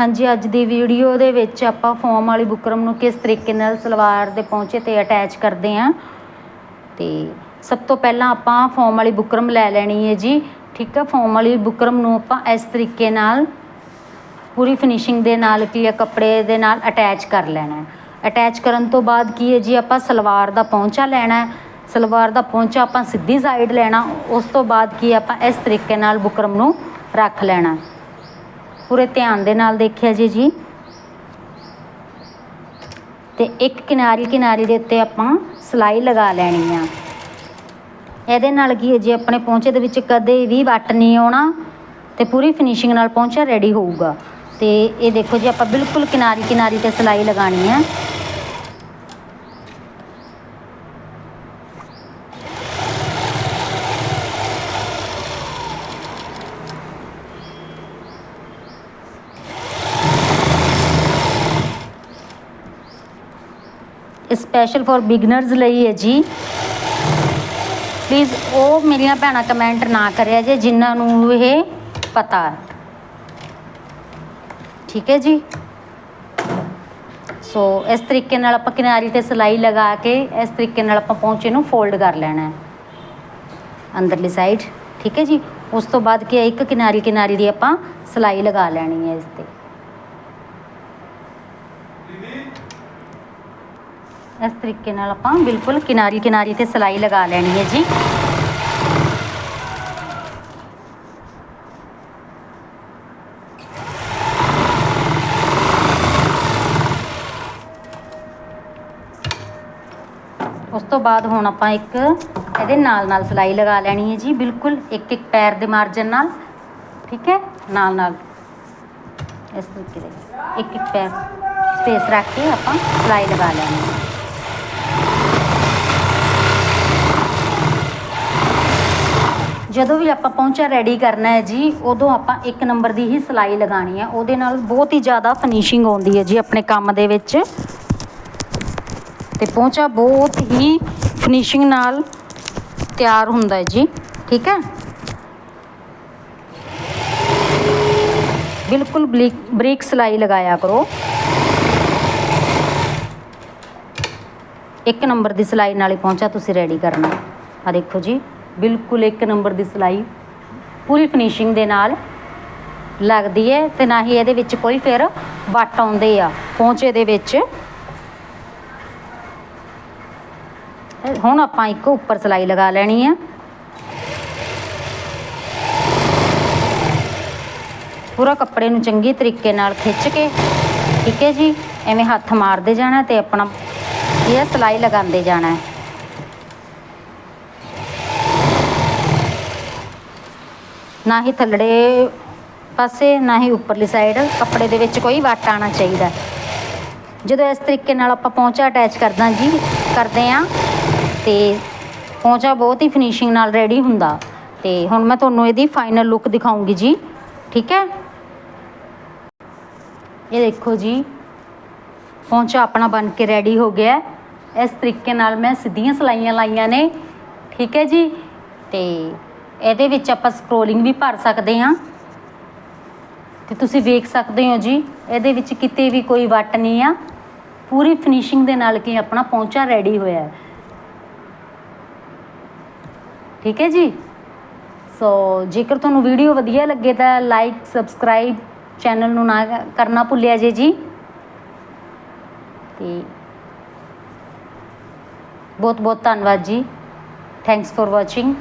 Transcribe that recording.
ਹਾਂਜੀ, ਅੱਜ ਦੀ ਵੀਡੀਓ ਦੇ ਵਿੱਚ ਆਪਾਂ ਫੋਮ ਵਾਲੀ ਬੁਕਰਮ ਨੂੰ ਕਿਸ ਤਰੀਕੇ ਨਾਲ ਸਲਵਾਰ ਦੇ ਪਹੁੰਚੇ ਤੇ ਅਟੈਚ ਕਰਦੇ ਆਂ। ਤੇ ਸਭ ਤੋਂ ਪਹਿਲਾਂ ਆਪਾਂ ਫੋਮ ਵਾਲੀ ਬੁਕਰਮ ਲੈ ਲੈਣੀ ਹੈ ਜੀ, ਠੀਕ ਹੈ ਫੋਮ ਵਾਲੀ ਬੁਕਰਮ ਨੂੰ ਆਪਾਂ ਇਸ ਤਰੀਕੇ ਨਾਲ ਪੂਰੀ ਫਿਨਿਸ਼ਿੰਗ ਦੇ ਨਾਲ ਕੀ ਹੈ ਕੱਪੜੇ ਦੇ ਨਾਲ ਅਟੈਚ ਕਰ ਲੈਣਾ ਅਟੈਚ ਕਰਨ ਤੋਂ ਬਾਅਦ ਕੀ ਹੈ ਜੀ, ਆਪਾਂ ਸਲਵਾਰ ਦਾ ਪਹੁੰਚਾ ਲੈਣਾ ਸਲਵਾਰ ਦਾ ਪਹੁੰਚਾ ਆਪਾਂ ਸਿੱਧੀ ਸਾਈਡ ਲੈਣਾ, ਉਸ ਤੋਂ ਬਾਅਦ ਕੀ ਆਪਾਂ ਇਸ ਤਰੀਕੇ ਨਾਲ ਬੁਕਰਮ ਨੂੰ ਰੱਖ ਲੈਣਾ ਪੂਰੇ ਧਿਆਨ ਦੇ ਨਾਲ ਦੇਖਿਆ ਜੀ ਜੀ। ਤੇ ਇੱਕ ਕਿਨਾਰੀ ਕਿਨਾਰੀ ਦੇ ਉੱਤੇ ਆਪਾਂ ਸਲਾਈ ਲਗਾ ਲੈਣੀ ਆ। ਇਹਦੇ ਨਾਲ ਕੀ ਹੈ ਜੀ, ਆਪਣੇ ਪਹੁੰਚੇ ਦੇ ਵਿੱਚ ਕਦੇ ਵੀ ਵੱਟ ਨਹੀਂ ਆਉਣਾ ਤੇ ਪੂਰੀ ਫਿਨਿਸ਼ਿੰਗ ਨਾਲ ਪਹੁੰਚਾ ਰੈਡੀ ਹੋਊਗਾ। ਤੇ ਇਹ ਦੇਖੋ ਜੀ, ਆਪਾਂ ਬਿਲਕੁਲ ਕਿਨਾਰੀ ਕਿਨਾਰੀ ਤੇ ਸਲਾਈ ਲਗਾਣੀ ਹੈ ਸਪੈਸ਼ਲ ਫॉर ਬਿਗਨਰਸ ਲਈ ਹੈ ਜੀ। ਪਲੀਜ਼ ਉਹ ਮੇਰੀਆਂ ਭੈਣਾਂ ਕਮੈਂਟ ਨਾ ਕਰਿਆ ਜੇ, ਜਿਨ੍ਹਾਂ ਨੂੰ ਇਹ ਪਤਾ ਹੈ। ਠੀਕ ਹੈ ਜੀ। ਸੋ ਇਸ ਤਰੀਕੇ ਨਾਲ ਆਪਾਂ ਕਿਨਾਰੀ ਤੇ ਸਲਾਈ ਲਗਾ ਕੇ, ਇਸ ਤਰੀਕੇ ਨਾਲ ਆਪਾਂ ਪੌਂਚੇ ਨੂੰ ਫੋਲਡ ਕਰ ਲੈਣਾ ਹੈ। ਅੰਦਰਲੀ ਸਾਈਡ ਠੀਕ ਹੈ ਜੀ। ਉਸ ਤੋਂ ਬਾਅਦ ਕੀ ਇੱਕ ਕਿਨਾਰੀ ਕਿਨਾਰੀ ਦੀ ਆਪਾਂ ਸਲਾਈ ਲਗਾ ਲੈਣੀ ਹੈ ਇਸ ਤੇ। ਇਸ ਤਰੀਕੇ ਨਾਲ ਆਪਾਂ ਬਿਲਕੁਲ ਕਿਨਾਰੀ ਕਿਨਾਰੀ ਤੇ ਸਲਾਈ ਲਗਾ ਲੈਣੀ ਹੈ ਜੀ। ਉਸ ਤੋਂ ਬਾਅਦ ਹੁਣ ਆਪਾਂ ਇੱਕ ਇਹਦੇ ਨਾਲ ਨਾਲ ਸਲਾਈ ਲਗਾ ਲੈਣੀ ਹੈ ਜੀ, ਬਿਲਕੁਲ ਇੱਕ ਇੱਕ ਪੈਰ ਦੇ ਮਾਰਜਨ ਨਾਲ, ਠੀਕ ਹੈ? ਨਾਲ ਨਾਲ। ਇਸ ਤਰੀਕੇ ਦੇ। ਇੱਕ ਇੱਕ ਪੈਰ ਸਪੇਸ ਰੱਖ ਕੇ ਆਪਾਂ ਸਲਾਈ ਲਗਾ ਲੈਣੀ ਹੈ। ਜਦੋਂ ਵੀ ਆਪਾਂ ਪਹੁੰਚਾ ਰੈਡੀ ਕਰਨਾ ਹੈ ਜੀ, ਉਦੋਂ ਆਪਾਂ ਇੱਕ ਨੰਬਰ ਦੀ ਹੀ ਸਲਾਈ ਲਗਾਣੀ ਹੈ। ਉਹਦੇ ਨਾਲ ਬਹੁਤ ਹੀ ਜ਼ਿਆਦਾ ਫਿਨਿਸ਼ਿੰਗ ਆਉਂਦੀ ਹੈ ਜੀ ਆਪਣੇ ਕੰਮ ਦੇ ਵਿੱਚ। ਤੇ ਪਹੁੰਚਾ ਬਹੁਤ ਹੀ ਫਿਨਿਸ਼ਿੰਗ ਨਾਲ ਤਿਆਰ ਹੁੰਦਾ ਹੈ ਜੀ, ਠੀਕ ਹੈ? ਬਿਲਕੁਲ ਬਰੀਕ ਬਰੀਕ ਸਲਾਈ ਲਗਾਇਆ ਕਰੋ। ਇੱਕ ਨੰਬਰ ਦੀ ਸਲਾਈ ਨਾਲ ਹੀ ਪਹੁੰਚਾ, ਤੁਸੀਂ ਰੈਡੀ ਕਰਨਾ। ਆ ਦੇਖੋ ਜੀ। ਬਿਲਕੁਲ ਇੱਕ ਨੰਬਰ ਦੀ ਸਲਾਈ, ਪੂਰੀ ਫਿਨਿਸ਼ਿੰਗ ਦੇ ਨਾਲ ਲੱਗਦੀ ਹੈ ਤੇ ਨਾ ਹੀ ਇਹਦੇ ਵਿੱਚ ਕੋਈ ਫਿਰ ਵੱਟ ਆਉਂਦੇ ਆ ਪਹੁੰਚੇ ਦੇ ਵਿੱਚ। ਹੁਣ ਆਪਾਂ ਇੱਕ ਉੱਪਰ ਸਲਾਈ ਲਗਾ ਲੈਣੀ ਆ। ਪੂਰਾ ਕੱਪੜੇ ਨੂੰ ਚੰਗੀ ਤਰੀਕੇ ਨਾਲ ਖਿੱਚ ਕੇ, ਠੀਕ ਹੈ ਜੀ? ਐਵੇਂ ਹੱਥ ਮਾਰਦੇ ਜਾਣਾ ਤੇ ਆਪਣਾ ਇਹ ਸਲਾਈ ਲਗਾਉਂਦੇ ਜਾਣਾ। ਹੈ ਨਾ ਹੀ ਥੱਲੜੇ ਪਾਸੇ, ਨਾ ਹੀ ਉੱਪਰਲੀ ਸਾਈਡ ਕੱਪੜੇ ਦੇ ਵਿੱਚ ਕੋਈ ਵੱਟ ਆਣਾ ਚਾਹੀਦਾ ਜਦੋਂ ਇਸ ਤਰੀਕੇ ਨਾਲ ਆਪਾਂ ਪੌਂਚਾ ਅਟੈਚ ਕਰਦਾ ਜੀ, ਕਰਦੇ ਆ ਤੇ ਪੌਂਚਾ ਬਹੁਤ ਹੀ ਫਿਨਿਸ਼ਿੰਗ ਨਾਲ ਰੈਡੀ ਹੁੰਦਾ। ਤੇ ਹੁਣ ਮੈਂ ਤੁਹਾਨੂੰ ਇਹਦੀ ਫਾਈਨਲ ਲੁੱਕ ਦਿਖਾਉਂਗੀ ਜੀ। ਠੀਕ ਹੈ? ਇਹ ਦੇਖੋ ਜੀ, ਪੌਂਚਾ ਆਪਣਾ ਬਣ ਕੇ ਰੈਡੀ ਹੋ ਗਿਆ ਇਸ ਤਰੀਕੇ ਨਾਲ ਮੈਂ ਸਿੱਧੀਆਂ ਸਲਾਈਆਂ ਲਾਈਆਂ ਨੇ। ਠੀਕ ਹੈ ਜੀ? ਤੇ ਇਹਦੇ ਵਿੱਚ ਆਪਾਂ ਸਕਰੋਲਿੰਗ ਵੀ ਭਰ ਸਕਦੇ ਹਾਂ। ਤੇ ਤੁਸੀਂ ਵੇਖ ਸਕਦੇ ਹੋ ਜੀ, ਇਹਦੇ ਵਿੱਚ ਕਿਤੇ ਵੀ ਕੋਈ ਵੱਟ ਨਹੀਂ ਆ। ਪੂਰੀ ਫਿਨਿਸ਼ਿੰਗ ਦੇ ਨਾਲ ਕੀ ਆਪਣਾ ਪੌਂਚਾ ਰੈਡੀ ਹੋਇਆ। ਹੈ ਠੀਕ ਹੈ ਜੀ? ਸੋ ਜੇਕਰ ਤੁਹਾਨੂੰ ਵੀਡੀਓ ਵਧੀਆ ਲੱਗੇ ਤਾਂ ਲਾਈਕ ਸਬਸਕ੍ਰਾਈਬ ਚੈਨਲ ਨੂੰ ਨਾ ਕਰਨਾ ਭੁੱਲਿਆ ਜੇ ਜੀ। ਤੇ ਬਹੁਤ ਬਹੁਤ ਧੰਨਵਾਦ ਜੀ। Thanks for watching